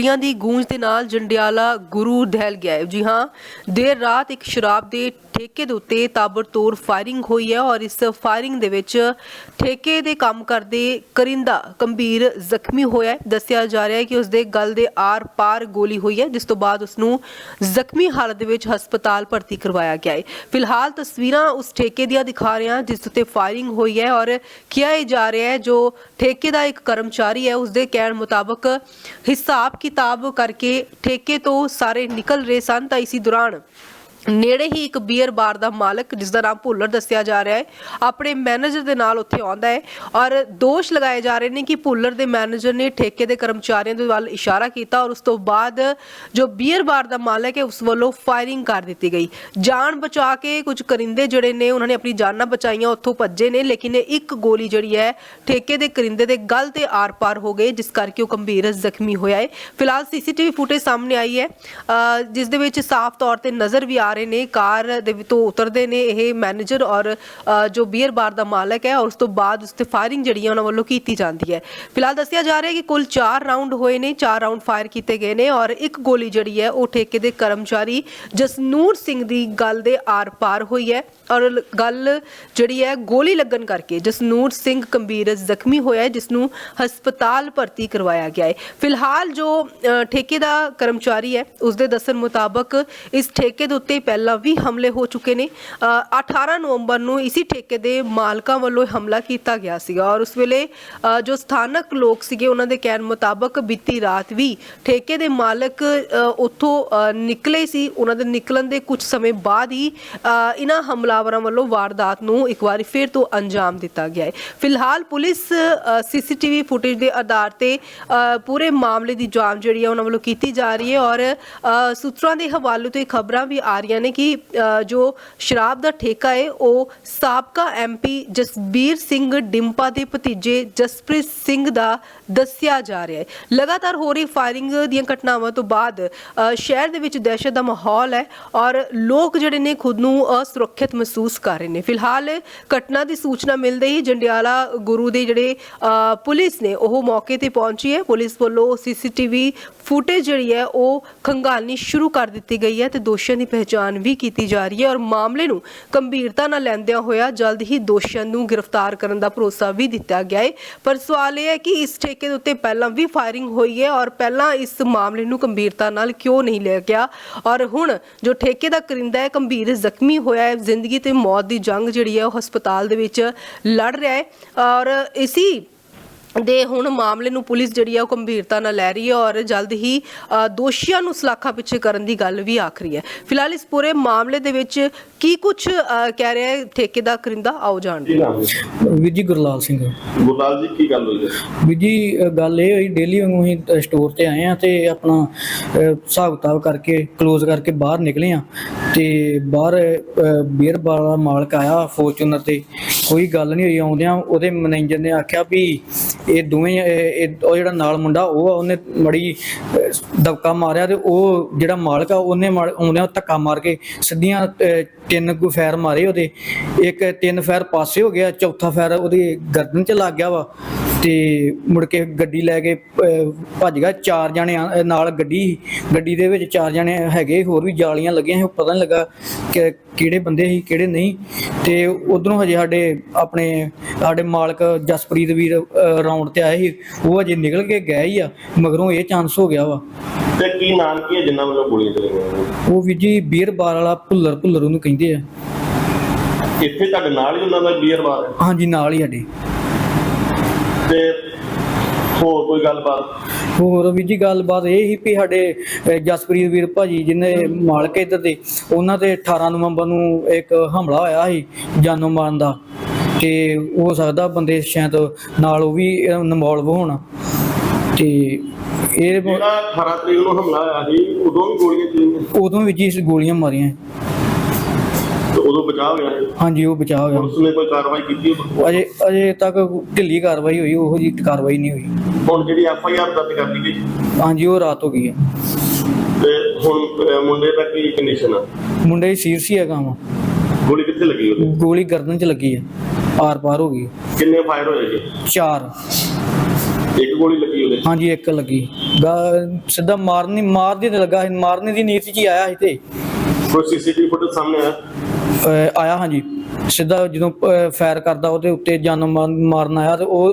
ਗੋਲੀਆਂ ਦੀ ਗੂੰਜ ਦੇ ਨਾਲ ਜੰਡਿਆਲਾ ਗੁਰੂ ਦਹਿਲ ਗਿਆ ਹੈ। ਜੀ ਹਾਂ, ਦੇਰ ਰਾਤ ਇੱਕ ਸ਼ਰਾਬ ਦੇ ਠੇਕੇ ਦੇ ਉੱਤੇ ਤਾਬੜਤੋੜ ਫਾਇਰਿੰਗ ਹੋਈ ਹੈ ਔਰ ਇਸ ਫਾਇਰਿੰਗ ਦੇ ਵਿੱਚ ਠੇਕੇ ਦੇ ਕੰਮ ਕਰਦੇ ਕਰਿੰਦਾ ਗੰਭੀਰ ਜ਼ਖਮੀ ਹੋਇਆ ਹੈ। ਦੱਸਿਆ ਜਾ ਰਿਹਾ ਹੈ ਕਿ ਉਸ ਦੇ ਗਲ ਦੇ ਆਰ-ਪਾਰ ਗੋਲੀ ਹੋਈ ਹੈ, ਜਿਸ ਤੋਂ ਬਾਅਦ ਉਸ ਨੂੰ ਜ਼ਖਮੀ ਹਾਲਤ ਦੇ ਵਿੱਚ ਹਸਪਤਾਲ ਭਰਤੀ ਕਰਵਾਇਆ ਗਿਆ ਹੈ। ਫਿਲਹਾਲ ਤਸਵੀਰਾਂ ਉਸ ਠੇਕੇ ਦੀਆਂ ਦਿਖਾ ਰਹੇ ਹਾਂ, ਜਿਸ ਉੱਤੇ ਫਾਇਰਿੰਗ ਹੋਈ ਹੈ ਔਰ ਕਿਹਾ ਜਾ ਰਿਹਾ ਹੈ, ਜੋ ਠੇਕੇ ਦਾ ਇੱਕ ਕਰਮਚਾਰੀ ਹੈ ਉਸ ਦੇ ਕਹਿਣ ਮੁਤਾਬਕ ਹਿਸਾਬ ਕਿਤਾਬ ਕਰਕੇ ਠੇਕੇ ਤੋਂ ਸਾਰੇ ਨਿਕਲ ਰਹੇ ਸਨ ਤਾਂ ਇਸੇ ਦੌਰਾਨ ਨੇੜੇ ਹੀ ਇੱਕ ਬੀਅਰ ਬਾਰ ਦਾ ਮਾਲਕ, ਜਿਸ ਦਾ ਨਾਮ ਭੁੱਲਰ ਦੱਸਿਆ ਜਾ ਰਿਹਾ ਹੈ, ਆਪਣੇ ਮੈਨੇਜਰ ਦੇ ਨਾਲ ਉੱਥੇ ਆਉਂਦਾ ਹੈ ਔਰ ਦੋਸ਼ ਲਗਾਏ ਜਾ ਰਹੇ ਨੇ ਕਿ ਭੁੱਲਰ ਦੇ ਮੈਨੇਜਰ ਨੇ ਠੇਕੇ ਦੇ ਕਰਮਚਾਰੀਆਂ ਦੇ ਵੱਲ ਇਸ਼ਾਰਾ ਕੀਤਾ ਔਰ ਉਸ ਤੋਂ ਬਾਅਦ ਜੋ ਬੀਅਰ ਬਾਰ ਦਾ ਮਾਲਕ ਹੈ, ਉਸ ਵੱਲੋਂ ਫਾਇਰਿੰਗ ਕਰ ਦਿੱਤੀ ਗਈ। ਜਾਨ ਬਚਾ ਕੇ ਕੁਝ ਕਰਿੰਦੇ ਜਿਹੜੇ ਨੇ, ਉਹਨਾਂ ਨੇ ਆਪਣੀ ਜਾਨਾਂ ਬਚਾਈਆਂ, ਉੱਥੋਂ ਭੱਜੇ ਨੇ, ਲੇਕਿਨ ਇੱਕ ਗੋਲੀ ਜਿਹੜੀ ਹੈ, ਠੇਕੇ ਦੇ ਕਰਿੰਦੇ ਦੇ ਗਲ ਤੇ ਆਰ-ਪਾਰ ਹੋ ਗਏ ਜਿਸ ਕਰਕੇ ਉਹ ਗੰਭੀਰ ਜ਼ਖਮੀ ਹੋਇਆ ਹੈ। ਫਿਲਹਾਲ ਸੀਸੀਟੀਵੀ ਫੁਟੇਜ ਸਾਹਮਣੇ ਆਈ ਹੈ ਜਿਸ ਦੇ ਵਿੱਚ ਸਾਫ਼ ਤੌਰ ਤੇ ਨਜ਼ਰ ਵੀ ਆ ਰਹੇ ਨੇ ਕਾਰ ਦੇ ਤੋਂ ਉਤਰਦੇ ਨੇ ਇਹ ਮੈਨੇਜਰ ਔਰ ਜੋ ਬੀਅਰ ਬਾਰ ਦਾ ਮਾਲਕ ਹੈ ਔਰ ਉਸ ਤੋਂ ਬਾਅਦ ਉਸ ਤੇ ਫਾਇਰਿੰਗ ਜਿਹੜੀ ਹੈ ਉਹਨਾਂ ਵੱਲੋਂ ਕੀਤੀ ਜਾਂਦੀ ਹੈ। ਫਿਲਹਾਲ ਦੱਸਿਆ ਜਾ ਰਿਹਾ ਹੈ ਕਿ ਕੁੱਲ 4 ਰਾਉਂਡ ਹੋਏ ਨੇ 4 ਰਾਉਂਡ ਫਾਇਰ ਕੀਤੇ ਗਏ ਨੇ ਔਰ ਇੱਕ ਗੋਲੀ ਜਿਹੜੀ ਹੈ ਉਹ ਠੇਕੇ ਦੇ ਕਰਮਚਾਰੀ ਜਸਨੂਰ ਸਿੰਘ ਦੀ ਗੱਲ ਦੇ ਆਰ-ਪਾਰ ਹੋਈ ਹੈ ਔਰ ਗੱਲ ਜਿਹੜੀ ਹੈ ਗੋਲੀ ਲੱਗਣ ਕਰਕੇ ਜਸਨੂਰ ਸਿੰਘ ਗੰਭੀਰ ਜ਼ਖਮੀ ਹੋਇਆ ਹੈ ਜਿਸ ਨੂੰ ਹਸਪਤਾਲ ਭਰਤੀ ਕਰਵਾਇਆ ਗਿਆ ਹੈ। ਫਿਲਹਾਲ ਜੋ ਅ, ਠੇਕੇ ਦਾ ਕਰਮਚਾਰੀ ਹੈ ਉਸ ਦੇ ਦੱਸਣ ਮੁਤਾਬਕ ਇਸ ਠੇਕੇ ਦੇ ਉੱਤੇ ਪਹਿਲਾਂ ਵੀ ਹਮਲੇ ਹੋ ਚੁੱਕੇ ਨੇ। ਅ, 18 ਨਵੰਬਰ ਨੂੰ ਇਸੇ ਠੇਕੇ ਦੇ ਮਾਲਕਾਂ ਵੱਲੋਂ ਹਮਲਾ ਕੀਤਾ ਗਿਆ ਸੀਗਾ ਔਰ ਉਸ ਵੇਲੇ ਜੋ ਸਥਾਨਕ ਲੋਕ ਸੀਗੇ ਉਹਨਾਂ ਦੇ ਕਹਿਣ ਮੁਤਾਬਕ ਬੀਤੀ ਰਾਤ ਵੀ ਠੇਕੇ ਦੇ ਮਾਲਕ ਉੱਥੋਂ ਨਿਕਲੇ ਸੀ। ਉਹਨਾਂ ਦੇ ਨਿਕਲਣ ਦੇ ਕੁਝ ਸਮੇਂ ਬਾਅਦ ਹੀ ਇਹਨਾਂ ਹਮਲਾਵਰਾਂ ਵੱਲੋਂ ਵਾਰਦਾਤ ਨੂੰ ਇੱਕ ਵਾਰੀ ਫਿਰ ਤੋਂ ਅੰਜਾਮ ਦਿੱਤਾ ਗਿਆ ਹੈ। ਫਿਲਹਾਲ ਪੁਲਿਸ ਸੀਸੀਟੀਵੀ ਫੁਟੇਜ ਦੇ ਆਧਾਰ ਤੇ ਅ, ਪੂਰੇ ਮਾਮਲੇ ਦੀ ਜਾਂਚ ਜਿਹੜੀ ਹੈ ਉਹਨਾਂ ਵੱਲੋਂ ਕੀਤੀ ਜਾ ਰਹੀ ਹੈ ਔਰ ਸੂਤਰਾਂ ਦੇ ਹਵਾਲੇ ਤੋਂ ਖਬਰਾਂ ਵੀ ਆ ਰਹੀਆਂ ਨੇ ਕਿ ਜੋ ਸ਼ਰਾਬ ਦਾ ਠੇਕਾ ਹੈ ਉਹ ਸਾਬਕਾ ਐਮਪੀ ਜਸਬੀਰ ਸਿੰਘ ਡਿੰਪਾ ਦੇ ਭਤੀਜੇ ਜਸਪ੍ਰੀਤ ਸਿੰਘ ਦਾ ਦੱਸਿਆ ਜਾ ਰਿਹਾ ਹੈ ਲਗਾਤਾਰ ਹੋ ਰਹੀ ਫਾਇਰਿੰਗ ਦੀਆਂ ਘਟਨਾਵਾਂ ਤੋਂ ਬਾਅਦ ਸ਼ਹਿਰ ਦੇ ਵਿੱਚ ਦਹਿਸ਼ਤ ਦਾ ਮਾਹੌਲ ਹੈ ਔਰ ਲੋਕ ਜਿਹੜੇ ਨੇ ਖੁਦ ਨੂੰ ਅਸੁਰੱਖਿਅਤ ਮਹਿਸੂਸ ਕਰ ਰਹੇ ਨੇ। ਫਿਲਹਾਲ ਘਟਨਾ ਦੀ ਸੂਚਨਾ ਮਿਲਦੇ ਹੀ ਜੰਡਿਆਲਾ ਗੁਰੂ ਦੇ ਜਿਹੜੇ ਪੁਲਿਸ ਨੇ ਉਹ ਮੌਕੇ ਤੇ ਪਹੁੰਚੀ ਹੈ ਪੁਲਿਸ ਵੱਲੋਂ ਸੀਸੀਟੀਵੀ ਫੁਟੇਜ ਜਿਹੜੀ ਹੈ ਉਹ ਖੰਗਾਲਣੀ ਸ਼ੁਰੂ ਕਰ ਦਿੱਤੀ ਗਈ ਹੈ ਤੇ ਦੋਸ਼ੀਆਂ ਦੀ ਪਹਿਚਾਣ ਵੀ ਕੀਤੀ ਜਾ ਰਹੀ ਹੈ ਔਰ ਮਾਮਲੇ ਨੂੰ ਗੰਭੀਰਤਾ ਨਾਲ ਲੈਂਦਿਆਂ ਹੋਇਆ ਜਲਦ ਹੀ ਦੋਸ਼ੀਆਂ ਨੂੰ ਗ੍ਰਿਫਤਾਰ ਕਰਨ ਦਾ ਭਰੋਸਾ ਵੀ ਦਿੱਤਾ ਗਿਆ ਹੈ। ਪਰ ਸਵਾਲ ਇਹ ਹੈ ਕਿ ਇਸ ਠੇਕੇ ਦੇ ਉੱਤੇ ਪਹਿਲਾਂ ਵੀ ਫਾਇਰਿੰਗ ਹੋਈ ਹੈ ਔਰ ਪਹਿਲਾਂ ਇਸ ਮਾਮਲੇ ਨੂੰ ਗੰਭੀਰਤਾ ਨਾਲ ਕਿਉਂ ਨਹੀਂ ਲਿਆ ਗਿਆ? ਔਰ ਹੁਣ ਜੋ ਠੇਕੇ ਦਾ ਕਰਿੰਦਾ ਹੈ, ਗੰਭੀਰ ਜ਼ਖਮੀ ਹੋਇਆ ਹੈ, ਜ਼ਿੰਦਗੀ ਤੇ ਮੌਤ ਦੀ ਜੰਗ ਜਿਹੜੀ ਹੈ ਉਹ ਹਸਪਤਾਲ ਦੇ ਵਿੱਚ ਲੜ ਰਿਹਾ ਹੈ। ਔਰ ਇਸੀ ਦੇ ਹੁਣ ਮਾਮਲੇ ਨੂੰ ਪੁਲਿਸ ਜਿਹੜੀ ਹੈ ਉਹ ਗੰਭੀਰਤਾ ਨਾਲ ਲੈ ਰਹੀ ਹੈ ਔਰ ਜਲਦ ਹੀ ਦੋਸ਼ੀਆਂ ਨੂੰ ਸਲਾਖਾ ਪਿੱਛੇ ਕਰਨ ਦੀ ਗੱਲ ਵੀ ਆਖ ਰਹੀ ਹੈ। ਫਿਲਹਾਲ ਇਸ ਪੂਰੇ ਮਾਮਲੇ ਦੇ ਵਿੱਚ ਕੀ ਕੁਝ ਕਹਿ ਰਿਹਾ ਹੈ ਠੇਕੇ ਦਾ ਕਰਿੰਦਾ? ਆਓ ਜਾਣਦੇ ਹੈ ਵੀਰ ਜੀ ਗੁਰਲਾਲ ਸਿੰਘ। ਗੁਰਲਾਲ ਜੀ ਕੀ ਗੱਲ ਹੋਈ ਹੈ? ਵੀਰ ਜੀ ਗੱਲ ਇਹ ਹੋਈ ਡੇਲੀ ਵਾਂਗੂ ਅਸੀਂ ਅ, ਸਟੋਰ ਤੇ ਆਏ ਆ ਤੇ ਆਪਣਾ ਹਿਸਾਬ ਕਿਤਾਬ ਕਰਕੇ ਕਲੋਜ਼ ਕਰਕੇ ਬਾਹਰ ਨਿਕਲੇ ਆ ਤੇ ਬਾਹਰ ਬੀਅਰ ਬਾਰ ਦਾ ਮਾਲਕ ਆਇਆ ਫੋਰਚੂਨਰ ਤੇ। ਕੋਈ ਗੱਲ ਨਹੀਂ ਹੋਈ ਆਉਂਦਿਆਂ ਉਹਦੇ ਮੈਨੇਜਰ ਨੇ ਆਖਿਆ ਵੀ ਇਹ ਦੋਵੇਂ, ਇਹ- ਉਹ ਜਿਹੜਾ ਨਾਲ ਮੁੰਡਾ, ਉਹ ਆ, ਉਹਨੇ ਮੜੀ ਦਬਕਾ ਮਾਰਿਆ ਤੇ ਉਹ ਜਿਹੜਾ ਮਾਲਕ ਆ, ਉਹਨੇ ਮਾਰ- ਆਉਂਦਿਆਂ ਧੱਕਾ ਮਾਰ ਕੇ ਸਿੱਧੀਆਂ ਤਿੰਨ ਕੁ ਫੈਰ ਮਾਰੇ ਉਹਦੇ। ਇੱਕ ਤਿੰਨ ਫੈਰ ਪਾਸੇ ਹੋ ਗਿਆ, ਚੌਥਾ ਫੈਰ ਉਹਦੀ ਗਰਦਨ 'ਚ ਲੱਗ ਗਿਆ ਵਾ। ਤੇ ਮੁੜ ਕੇ ਗੱਡੀ ਲੈ ਕੇ ਭੱਜ ਗਿਆ। ਚਾਰ ਜਣੇ ਨਾਲ ਗੱਡੀ। ਗੱਡੀ ਦੇ ਵਿੱਚ ਚਾਰ ਜਣੇ ਹੈਗੇ ਹੋਰ ਵੀ ਜਾਲੀਆਂ ਲੱਗੀਆਂ ਸੀ ਪਤਾ ਨਹੀਂ ਲੱਗਾ ਕਿ ਕਿਹੜੇ ਬੰਦੇ ਸੀ ਕਿਹੜੇ ਨਹੀਂ। ਤੇ ਉਧਰੋਂ ਹਜੇ ਸਾਡੇ ਆਪਣੇ ਸਾਡੇ ਮਾਲਕ ਜਸਪ੍ਰੀਤ ਵੀਰ ਰਾਉਂਡ ਤੇ ਆਏ ਸੀ। ਉਹ ਹਜੇ ਨਿਕਲ ਕੇ ਗਏ ਹੀ ਆ ਮਗਰੋਂ ਇਹ ਚਾਂਸ ਹੋ ਗਿਆ ਵਾ। ਤੇ ਕੀ ਨਾਮ ਕੀ ਹੈ ਜਿੰਨਾ ਵੱਲੋਂ ਗੋਲੀਆਂ ਚਲਾਈਆਂ ਉਹ ਵੀ ਜੀ ਬੀਅਰ ਬਾਰ ਵਾਲਾ ਭੁੱਲਰ ਭੁੱਲਰ ਉਹਨੂੰ ਕਹਿੰਦੇ ਆ। ਇੱਥੇ ਤੁਹਾਡੇ ਨਾਲ ਹੀ ਉਹਨਾਂ ਦਾ ਬੀਅਰ ਬਾਰ ਹੈ? ਹਾਂਜੀ ਨਾਲ ਹੀ ਸਾਡੇ। ਤੇ ਹੋਰ ਕੋਈ ਗੱਲਬਾਤ? ਹੋਰ ਵੀ ਜੀ ਗੱਲਬਾਤ ਇਹ ਸੀ ਵੀ ਸਾਡੇ ਜਸਪ੍ਰੀਤ ਵੀਰ ਭਾਜੀ ਜਿਹਨੇ ਮਾਲਕ ਇੱਧਰ ਦੇ ਉਹਨਾਂ ਤੇ 18 ਨਵੰਬਰ ਨੂੰ ਇੱਕ ਹਮਲਾ ਹੋਇਆ ਸੀ ਜਾਨੋਂ ਮਾਰਨ ਦਾ। ਤੇ ਹੋ ਸਕਦਾ ਬੰਦੇ ਸ਼ਾਇਦ ਨਾਲ ਉਹ ਵੀ ਇਨਵੋਲਵ ਹੋਣ। ਤੇ ਇਹ ਬ- ਜਿਹੜਾ 18 ਤਰੀਕ ਨੂੰ ਹਮਲਾ ਹੋਇਆ ਸੀ ਉਦੋਂ ਵੀ ਗੋਲੀਆਂ ਚਲਾਈਆਂ ਉਦੋਂ ਵੀ ਜੀ ਗੋਲੀਆਂ ਮਾਰੀਆਂ। ਤੇ ਉਦੋਂ ਬਚਾਅ ਹੋਇਆ ਸੀ। ਹਾਂਜੀ ਉਹ ਬਚਾਅ ਹੋਇਆ। ਪੁਲਿਸ ਨੇ ਕੋਈ ਕਾਰਵਾਈ ਕੀਤੀ ਉਦੋਂ? ਅਜੇ ਅਜੇ ਤੱਕ ਢਿੱਲੀ ਕਾਰਵਾਈ ਹੋਈ ਉਹੋ ਜੀ ਕਾਰਵਾਈ ਨਹੀਂ ਹੋਈ। ਹੁਣ ਜਿਹੜੀ ਐਫ ਆਈ ਆਰ ਦਰਜ ਕਰਦੀ ਗਈ? ਹਾਂਜੀ ਉਹ ਰਾਤ ਹੋ ਗਈ ਹੈ। ਤੇ ਹੁਣ ਅਹ, ਮੁੰਡੇ ਦਾ ਕੀ ਕੰਡੀਸ਼ਨ ਆ? ਮੁੰਡੇ ਦੀ ਸੀਰ ਸੀ ਹੈਗਾ ਵਾ। ਗੋਲੀ ਕਿੱਥੇ ਲੱਗੀ ਉਹਦੇ? ਗੋਲੀ ਗਰਦਨ 'ਚ ਲੱਗੀ ਹੈ। ਆਰ ਪਾਰ ਹੋ ਗਈ ਕਿੰਨੇ ਫਾਇਰ ਹੋਏ ਜੀ? ਚਾਰ। ਇੱਕ ਗੋਲੀ ਲੱਗੀ ਉਹਦੇ ਹਾਂਜੀ ਇੱਕ ਲੱਗੀ। ਗਾ- ਸਿੱਧਾ ਮਾਰਨੀ ਮਾਰਦੀ ਤੇ ਲੱਗਾ ਸੀ। ਮਾਰਨੇ ਦੀ ਨੀਤ 'ਚ ਹੀ ਆਇਆ ਸੀ ਤੇ। ਕੋਈ ਸੀਸੀਟੀਵੀ ਫੁਟੇਜ ਸਾਹਮਣੇ ਆ ਆਇਆ ਹਾਂਜੀ। ਸਿੱਧਾ ਜਦੋਂ ਫਾਇਰ ਕਰਦਾ ਉਹਦੇ ਉੱਤੇ ਜਾਨ ਮਾਰਨ ਆਇਆ ਤੇ ਉਹ